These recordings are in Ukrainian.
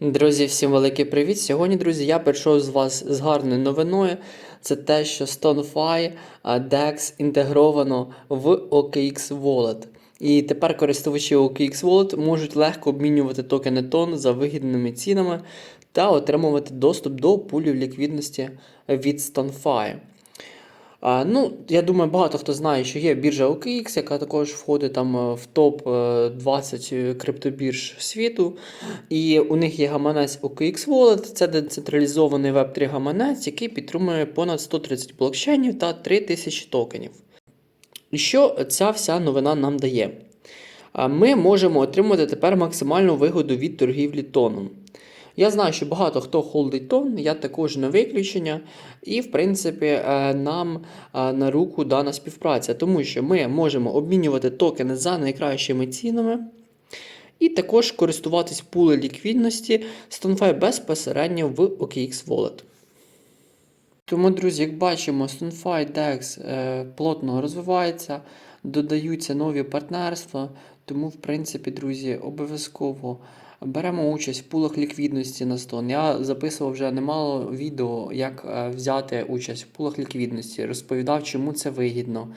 Друзі, всім великий привіт! Сьогодні, друзі, я прийшов з вас з гарною новиною. Це те, що StoneFi DEX інтегровано в OKX Wallet. І тепер користувачі OKX Wallet можуть легко обмінювати токени TON за вигідними цінами та отримувати доступ до пулів ліквідності від StoneFi. Ну, я думаю, багато хто знає, що є біржа OKX, яка також входить там е, в топ е, 20 криптобірж світу. І у них є гаманець OKX Wallet, це децентралізований Web3 гаманець, який підтримує понад 130 блокчейнів та 3000 токенів. І що ця вся новина нам дає? Ми можемо отримати тепер максимальну вигоду від торгівлі тоном. Я знаю, що багато хто холдить тон, я також не виключення. І, в принципі, е, нам е, на руку дана співпраця, тому що ми можемо обмінювати токени за найкращими цінами. І також користуватись пули ліквідності Станфай безпосередньо в OKX Wallet. Тому, друзі, як бачимо, StoneFi DEX е, плотно розвивається, додаються нові партнерства. Тому, в принципі, друзі, обов'язково беремо участь в пулах ліквідності на Stone. Я записував вже немало відео, як е, взяти участь в пулах ліквідності, розповідав, чому це вигідно.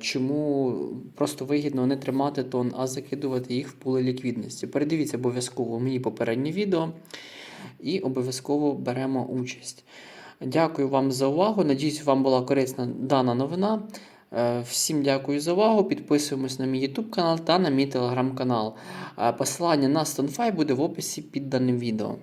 Чому просто вигідно не тримати тон, а закидувати їх в пули ліквідності. Передивіться обов'язково мої попередні відео і обов'язково беремо участь. Дякую вам за увагу. Надіюсь, вам була корисна дана новина. Е, Всім дякую за увагу. Підписуємось на мій YouTube канал та на мій телеграм канал. Посилання на StoneFi буде в описі під даним відео.